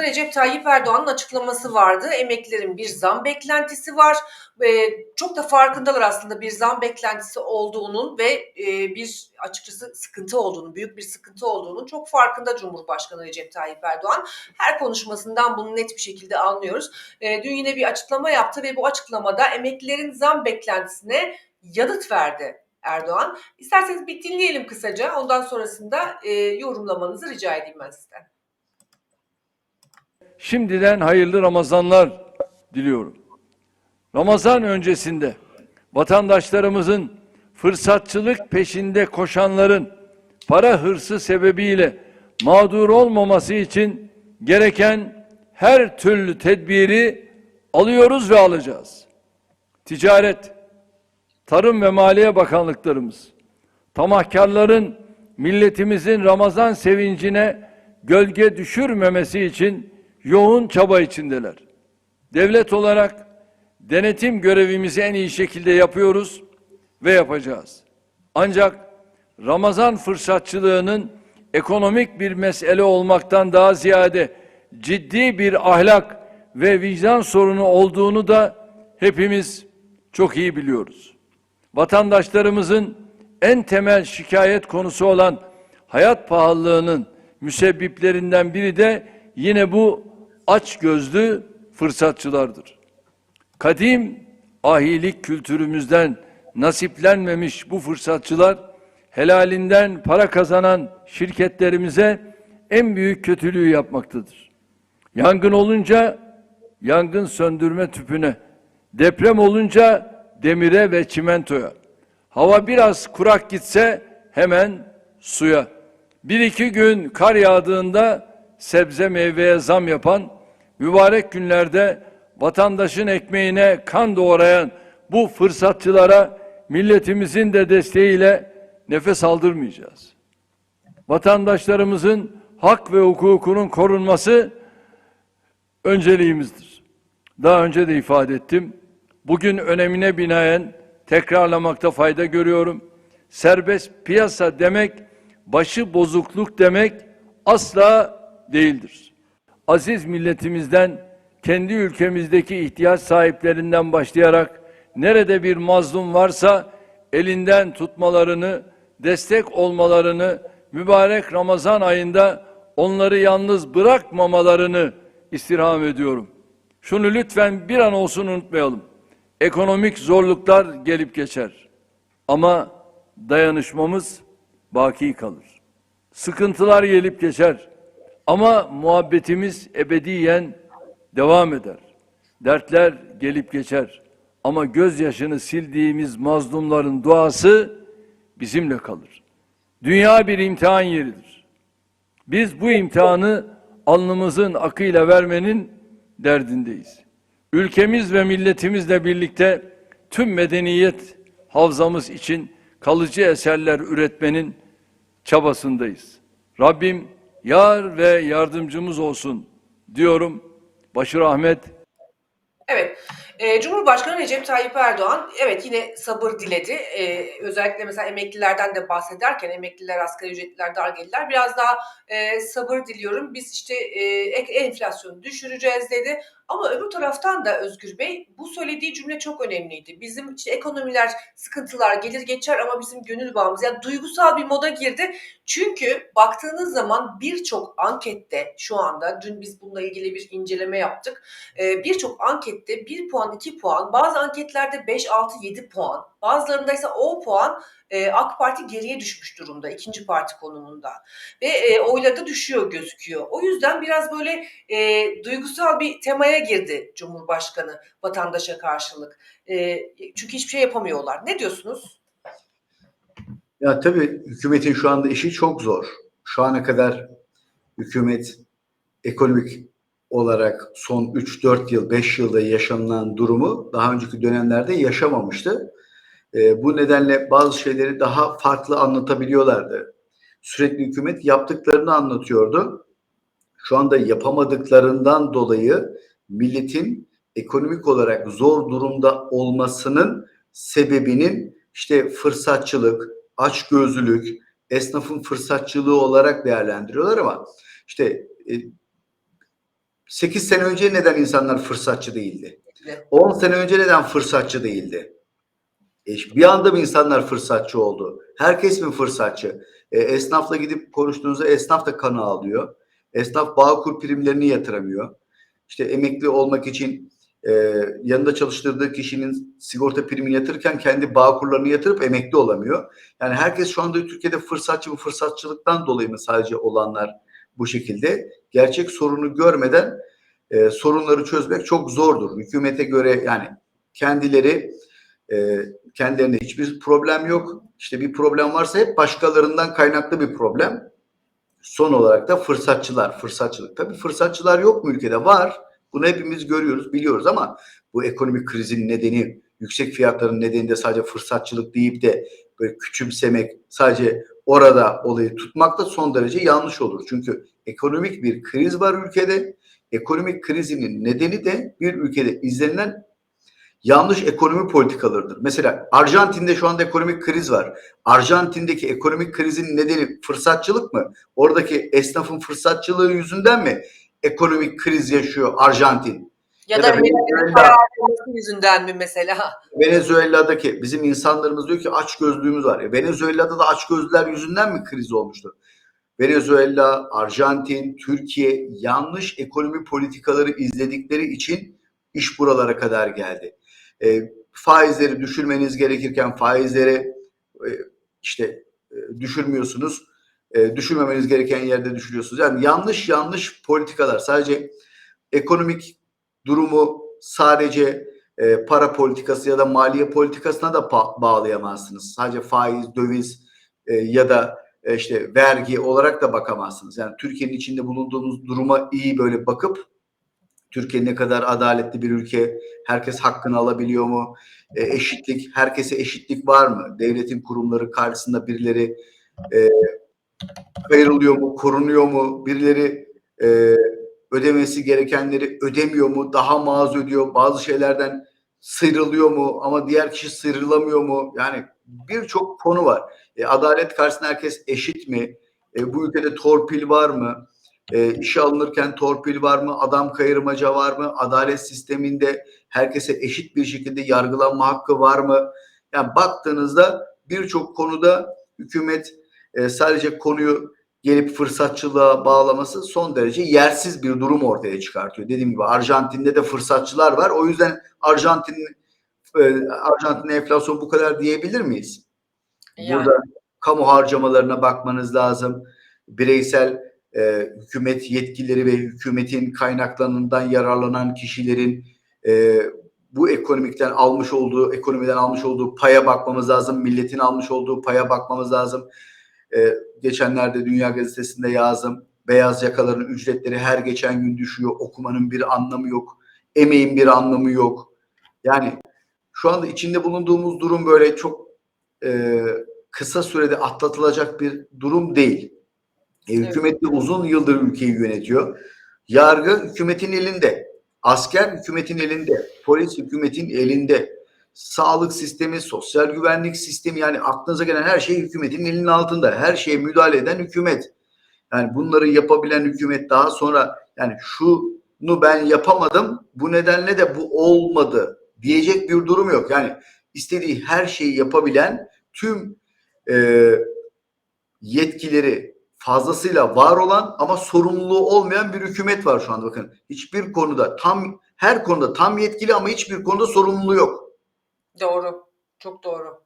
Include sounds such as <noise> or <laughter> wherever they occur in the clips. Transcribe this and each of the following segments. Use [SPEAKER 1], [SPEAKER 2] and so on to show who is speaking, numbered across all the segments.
[SPEAKER 1] Cumhurbaşkanı Recep Tayyip Erdoğan'ın açıklaması vardı. Emeklilerin bir zam beklentisi var. Ee, çok da farkındalar aslında bir zam beklentisi olduğunun ve e, bir açıkçası sıkıntı olduğunu, büyük bir sıkıntı olduğunu çok farkında Cumhurbaşkanı Recep Tayyip Erdoğan. Her konuşmasından bunu net bir şekilde anlıyoruz. Ee, dün yine bir açıklama yaptı ve bu açıklamada emeklilerin zam beklentisine yanıt verdi Erdoğan. İsterseniz bir dinleyelim kısaca. Ondan sonrasında e, yorumlamanızı rica edeyim ben sizden.
[SPEAKER 2] Şimdiden hayırlı Ramazanlar diliyorum. Ramazan öncesinde vatandaşlarımızın fırsatçılık peşinde koşanların para hırsı sebebiyle mağdur olmaması için gereken her türlü tedbiri alıyoruz ve alacağız. Ticaret, Tarım ve Maliye Bakanlıklarımız, tamahkarların milletimizin Ramazan sevincine gölge düşürmemesi için yoğun çaba içindeler. Devlet olarak denetim görevimizi en iyi şekilde yapıyoruz ve yapacağız. Ancak Ramazan fırsatçılığının ekonomik bir mesele olmaktan daha ziyade ciddi bir ahlak ve vicdan sorunu olduğunu da hepimiz çok iyi biliyoruz. Vatandaşlarımızın en temel şikayet konusu olan hayat pahalılığının müsebbiplerinden biri de yine bu aç gözlü fırsatçılardır. Kadim ahilik kültürümüzden nasiplenmemiş bu fırsatçılar helalinden para kazanan şirketlerimize en büyük kötülüğü yapmaktadır. Yangın olunca yangın söndürme tüpüne, deprem olunca demire ve çimentoya, hava biraz kurak gitse hemen suya, bir iki gün kar yağdığında sebze meyveye zam yapan, mübarek günlerde vatandaşın ekmeğine kan doğrayan bu fırsatçılara milletimizin de desteğiyle nefes aldırmayacağız. Vatandaşlarımızın hak ve hukukunun korunması önceliğimizdir. Daha önce de ifade ettim. Bugün önemine binaen tekrarlamakta fayda görüyorum. Serbest piyasa demek başı bozukluk demek asla değildir. Aziz milletimizden kendi ülkemizdeki ihtiyaç sahiplerinden başlayarak nerede bir mazlum varsa elinden tutmalarını, destek olmalarını, mübarek Ramazan ayında onları yalnız bırakmamalarını istirham ediyorum. Şunu lütfen bir an olsun unutmayalım. Ekonomik zorluklar gelip geçer. Ama dayanışmamız baki kalır. Sıkıntılar gelip geçer. Ama muhabbetimiz ebediyen devam eder. Dertler gelip geçer. Ama gözyaşını sildiğimiz mazlumların duası bizimle kalır. Dünya bir imtihan yeridir. Biz bu imtihanı alnımızın akıyla vermenin derdindeyiz. Ülkemiz ve milletimizle birlikte tüm medeniyet havzamız için kalıcı eserler üretmenin çabasındayız. Rabbim yar ve yardımcımız olsun diyorum. Başı rahmet.
[SPEAKER 1] Evet. Ee, Cumhurbaşkanı Recep Tayyip Erdoğan evet yine sabır diledi. Ee, özellikle mesela emeklilerden de bahsederken emekliler, asgari ücretliler, dargeliler biraz daha e, sabır diliyorum. Biz işte e, enflasyonu düşüreceğiz dedi. Ama öbür taraftan da Özgür Bey bu söylediği cümle çok önemliydi. Bizim işte ekonomiler, sıkıntılar gelir geçer ama bizim gönül bağımız yani duygusal bir moda girdi. Çünkü baktığınız zaman birçok ankette şu anda dün biz bununla ilgili bir inceleme yaptık. Birçok ankette 1 puan, 2 puan, bazı anketlerde 5, 6, 7 puan, bazılarında ise 10 puan e, AK Parti geriye düşmüş durumda ikinci parti konumunda ve e, oyları da düşüyor gözüküyor. O yüzden biraz böyle e, duygusal bir temaya girdi Cumhurbaşkanı vatandaşa karşılık. E, çünkü hiçbir şey yapamıyorlar. Ne diyorsunuz?
[SPEAKER 3] Ya tabii hükümetin şu anda işi çok zor. Şu ana kadar hükümet ekonomik olarak son 3-4 yıl, 5 yılda yaşanılan durumu daha önceki dönemlerde yaşamamıştı. E, bu nedenle bazı şeyleri daha farklı anlatabiliyorlardı. Sürekli hükümet yaptıklarını anlatıyordu. Şu anda yapamadıklarından dolayı milletin ekonomik olarak zor durumda olmasının sebebinin işte fırsatçılık, açgözlülük, esnafın fırsatçılığı olarak değerlendiriyorlar ama işte e, 8 sene önce neden insanlar fırsatçı değildi?
[SPEAKER 1] Evet.
[SPEAKER 3] 10 sene önce neden fırsatçı değildi? Bir anda mı insanlar fırsatçı oldu? Herkes mi fırsatçı? E, esnafla gidip konuştuğunuzda esnaf da kanı alıyor. Esnaf Bağkur primlerini yatıramıyor. İşte emekli olmak için e, yanında çalıştırdığı kişinin sigorta primini yatırırken kendi Bağkurlarını yatırıp emekli olamıyor. Yani herkes şu anda Türkiye'de fırsatçı bu fırsatçılıktan dolayı mı sadece olanlar bu şekilde? Gerçek sorunu görmeden e, sorunları çözmek çok zordur. Hükümete göre yani kendileri e, kendilerinde hiçbir problem yok. İşte bir problem varsa hep başkalarından kaynaklı bir problem. Son olarak da fırsatçılar, fırsatçılık. Tabii fırsatçılar yok mu ülkede? Var. Bunu hepimiz görüyoruz, biliyoruz ama bu ekonomik krizin nedeni, yüksek fiyatların nedeni de sadece fırsatçılık deyip de böyle küçümsemek, sadece orada olayı tutmak da son derece yanlış olur. Çünkü ekonomik bir kriz var ülkede. Ekonomik krizinin nedeni de bir ülkede izlenilen yanlış ekonomi politikalarıdır. Mesela Arjantin'de şu anda ekonomik kriz var. Arjantin'deki ekonomik krizin nedeni fırsatçılık mı? Oradaki esnafın fırsatçılığı yüzünden mi ekonomik kriz yaşıyor Arjantin?
[SPEAKER 1] Ya,
[SPEAKER 3] Ya
[SPEAKER 1] da
[SPEAKER 3] da Venezuela.
[SPEAKER 1] yüzünden mi mesela? <laughs>
[SPEAKER 3] Venezuela'daki bizim insanlarımız diyor ki aç gözlüğümüz var. E Venezuela'da da aç gözlüler yüzünden mi kriz olmuştu? Venezuela, Arjantin, Türkiye yanlış ekonomi politikaları izledikleri için iş buralara kadar geldi. E, faizleri düşürmeniz gerekirken faizleri e, işte e, düşürmüyorsunuz. E, düşürmemeniz gereken yerde düşürüyorsunuz. Yani yanlış yanlış politikalar sadece ekonomik durumu sadece e, para politikası ya da maliye politikasına da bağlayamazsınız. Sadece faiz, döviz e, ya da e, işte vergi olarak da bakamazsınız. Yani Türkiye'nin içinde bulunduğumuz duruma iyi böyle bakıp Türkiye ne kadar adaletli bir ülke, herkes hakkını alabiliyor mu? E, eşitlik, herkese eşitlik var mı? Devletin kurumları karşısında birileri e, kayırılıyor mu, korunuyor mu? Birileri e, ödemesi gerekenleri ödemiyor mu? Daha mı ödüyor? Bazı şeylerden sıyrılıyor mu? Ama diğer kişi sıyrılamıyor mu? Yani birçok konu var. E, adalet karşısında herkes eşit mi? E, bu ülkede torpil var mı? E, işe alınırken torpil var mı? Adam kayırmaca var mı? Adalet sisteminde herkese eşit bir şekilde yargılanma hakkı var mı? Yani baktığınızda birçok konuda hükümet e, sadece konuyu gelip fırsatçılığa bağlaması son derece yersiz bir durum ortaya çıkartıyor. Dediğim gibi Arjantin'de de fırsatçılar var. O yüzden Arjantin e, Arjantin'de enflasyon bu kadar diyebilir miyiz?
[SPEAKER 1] Yani.
[SPEAKER 3] Burada kamu harcamalarına bakmanız lazım. Bireysel e, hükümet yetkilileri ve hükümetin kaynaklarından yararlanan kişilerin e, bu ekonomikten almış olduğu, ekonomiden almış olduğu paya bakmamız lazım. Milletin almış olduğu paya bakmamız lazım. E, geçenlerde Dünya Gazetesi'nde yazdım. Beyaz yakaların ücretleri her geçen gün düşüyor. Okumanın bir anlamı yok. Emeğin bir anlamı yok. Yani şu anda içinde bulunduğumuz durum böyle çok e, kısa sürede atlatılacak bir durum değil. E, hükümet de uzun yıldır ülkeyi yönetiyor. Yargı hükümetin elinde. Asker hükümetin elinde. Polis hükümetin elinde. Sağlık sistemi, sosyal güvenlik sistemi yani aklınıza gelen her şey hükümetin elinin altında. Her şeye müdahale eden hükümet. Yani bunları yapabilen hükümet daha sonra yani şunu ben yapamadım bu nedenle de bu olmadı diyecek bir durum yok. Yani istediği her şeyi yapabilen tüm e, yetkileri fazlasıyla var olan ama sorumluluğu olmayan bir hükümet var şu anda bakın. Hiçbir konuda tam her konuda tam yetkili ama hiçbir konuda sorumluluğu yok.
[SPEAKER 1] Doğru. Çok doğru.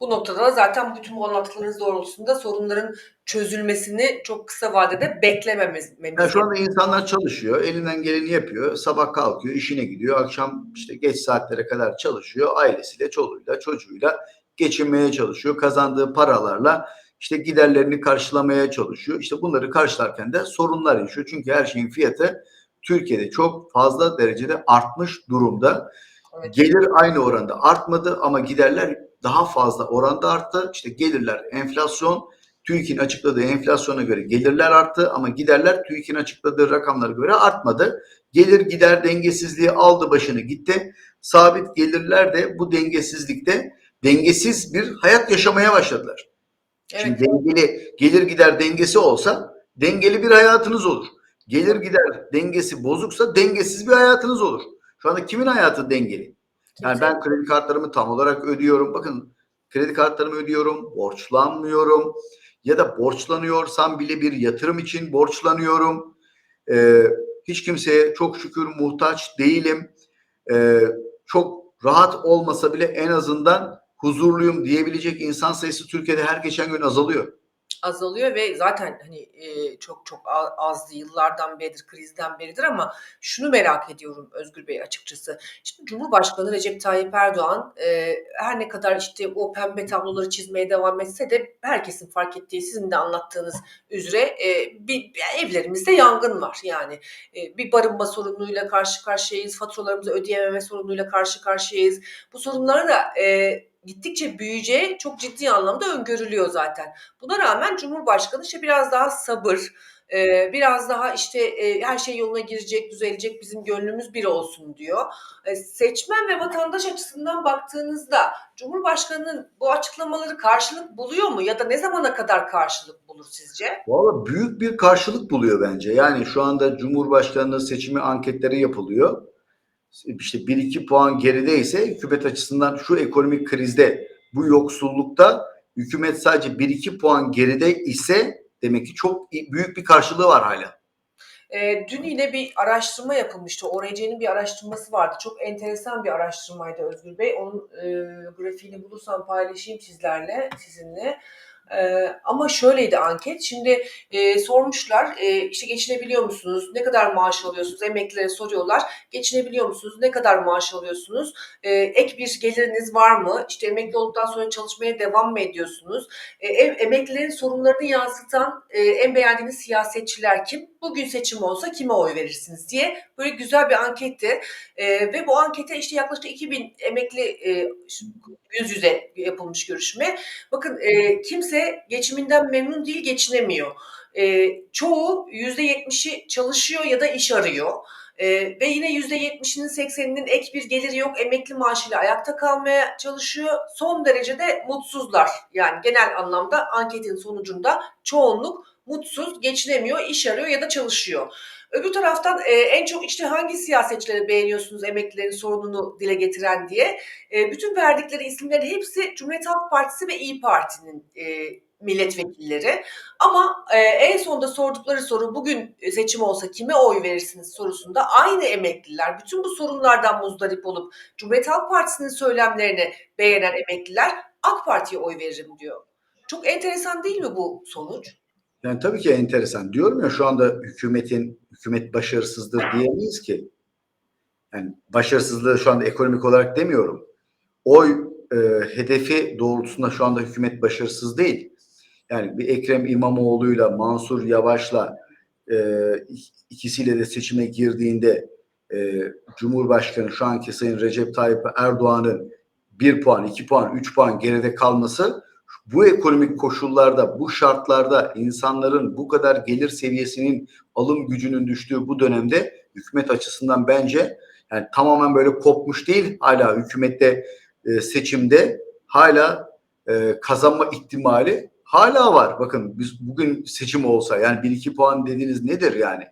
[SPEAKER 1] Bu noktada da zaten bütün bu anlattıklarınız doğrultusunda sorunların çözülmesini çok kısa vadede beklememiz.
[SPEAKER 3] Yani şu anda insanlar çalışıyor, elinden geleni yapıyor, sabah kalkıyor, işine gidiyor, akşam işte geç saatlere kadar çalışıyor, ailesiyle, çoluğuyla, çocuğuyla geçinmeye çalışıyor, kazandığı paralarla işte giderlerini karşılamaya çalışıyor. İşte bunları karşılarken de sorunlar yaşıyor. Çünkü her şeyin fiyatı Türkiye'de çok fazla derecede artmış durumda.
[SPEAKER 1] Evet.
[SPEAKER 3] Gelir aynı oranda artmadı ama giderler daha fazla oranda arttı. İşte gelirler enflasyon, TÜİK'in açıkladığı enflasyona göre gelirler arttı ama giderler TÜİK'in açıkladığı rakamlara göre artmadı. Gelir gider dengesizliği aldı başını gitti. Sabit gelirler de bu dengesizlikte dengesiz bir hayat yaşamaya başladılar.
[SPEAKER 1] Evet.
[SPEAKER 3] Şimdi dengeli gelir gider dengesi olsa dengeli bir hayatınız olur. gelir gider dengesi bozuksa dengesiz bir hayatınız olur. Şu anda kimin hayatı dengeli? Yani ben kredi kartlarımı tam olarak ödüyorum. Bakın kredi kartlarımı ödüyorum, borçlanmıyorum ya da borçlanıyorsam bile bir yatırım için borçlanıyorum. Ee, hiç kimseye çok şükür muhtaç değilim. Ee, çok rahat olmasa bile en azından huzurluyum diyebilecek insan sayısı Türkiye'de her geçen gün azalıyor.
[SPEAKER 1] azalıyor ve zaten hani e, çok çok azdı yıllardan beridir krizden beridir ama şunu merak ediyorum Özgür Bey açıkçası. Şimdi Cumhurbaşkanı Recep Tayyip Erdoğan e, her ne kadar işte o pembe tabloları çizmeye devam etse de herkesin fark ettiği sizin de anlattığınız üzere e, bir evlerimizde yangın var. Yani e, bir barınma sorunuyla karşı karşıyayız, faturalarımızı ödeyememe sorunuyla karşı karşıyayız. Bu sorunları da e, gittikçe büyüyeceği çok ciddi anlamda öngörülüyor zaten. Buna rağmen Cumhurbaşkanı işte biraz daha sabır, e, biraz daha işte e, her şey yoluna girecek, düzelecek, bizim gönlümüz bir olsun diyor. E, seçmen ve vatandaş açısından baktığınızda Cumhurbaşkanı'nın bu açıklamaları karşılık buluyor mu ya da ne zamana kadar karşılık bulur sizce?
[SPEAKER 3] Valla büyük bir karşılık buluyor bence. Yani şu anda Cumhurbaşkanlığı seçimi anketleri yapılıyor. İşte 1-2 puan gerideyse hükümet açısından şu ekonomik krizde, bu yoksullukta hükümet sadece 1-2 puan geride ise demek ki çok büyük bir karşılığı var hala.
[SPEAKER 1] E, dün yine bir araştırma yapılmıştı. ORC'nin bir araştırması vardı. Çok enteresan bir araştırmaydı Özgür Bey. Onun e, grafiğini bulursam paylaşayım sizlerle, sizinle. E, ama şöyleydi anket. Şimdi e, sormuşlar e, işte geçinebiliyor musunuz? Ne kadar maaş alıyorsunuz? Emeklilere soruyorlar. Geçinebiliyor musunuz? Ne kadar maaş alıyorsunuz? E, ek bir geliriniz var mı? İşte emekli olduktan sonra çalışmaya devam mı ediyorsunuz? E, ev, emeklilerin sorunlarını yansıtan e, en beğendiğiniz siyasetçiler kim? Bugün seçim olsa kime oy verirsiniz diye böyle güzel bir anketti. E, ve bu ankete işte yaklaşık 2000 emekli e, yüz yüze yapılmış görüşme. Bakın e, kimse geçiminden memnun değil, geçinemiyor. E, çoğu %70'i çalışıyor ya da iş arıyor. E, ve yine %70'inin 80'inin ek bir geliri yok. Emekli maaşıyla ayakta kalmaya çalışıyor. Son derece de mutsuzlar. Yani genel anlamda anketin sonucunda çoğunluk mutsuz, geçinemiyor, iş arıyor ya da çalışıyor. Öbür taraftan e, en çok işte hangi siyasetçileri beğeniyorsunuz emeklilerin sorununu dile getiren diye. E, bütün verdikleri isimlerin hepsi Cumhuriyet Halk Partisi ve İyi Parti'nin e, milletvekilleri. Ama e, en sonunda sordukları soru bugün seçim olsa kime oy verirsiniz sorusunda aynı emekliler bütün bu sorunlardan muzdarip olup Cumhuriyet Halk Partisi'nin söylemlerini beğenen emekliler AK Parti'ye oy veririm diyor. Çok enteresan değil mi bu sonuç?
[SPEAKER 3] Yani tabii ki enteresan. Diyorum ya şu anda hükümetin hükümet başarısızdır diyemeyiz ki. Yani başarısızlığı şu anda ekonomik olarak demiyorum. Oy e, hedefi doğrultusunda şu anda hükümet başarısız değil. Yani bir Ekrem İmamoğlu'yla Mansur Yavaş'la e, ikisiyle de seçime girdiğinde e, Cumhurbaşkanı şu anki Sayın Recep Tayyip Erdoğan'ın bir puan, iki puan, üç puan geride kalması bu ekonomik koşullarda, bu şartlarda insanların bu kadar gelir seviyesinin alım gücünün düştüğü bu dönemde hükümet açısından bence yani tamamen böyle kopmuş değil. Hala hükümette e, seçimde hala e, kazanma ihtimali hala var. Bakın biz bugün seçim olsa yani 1-2 puan dediğiniz nedir yani?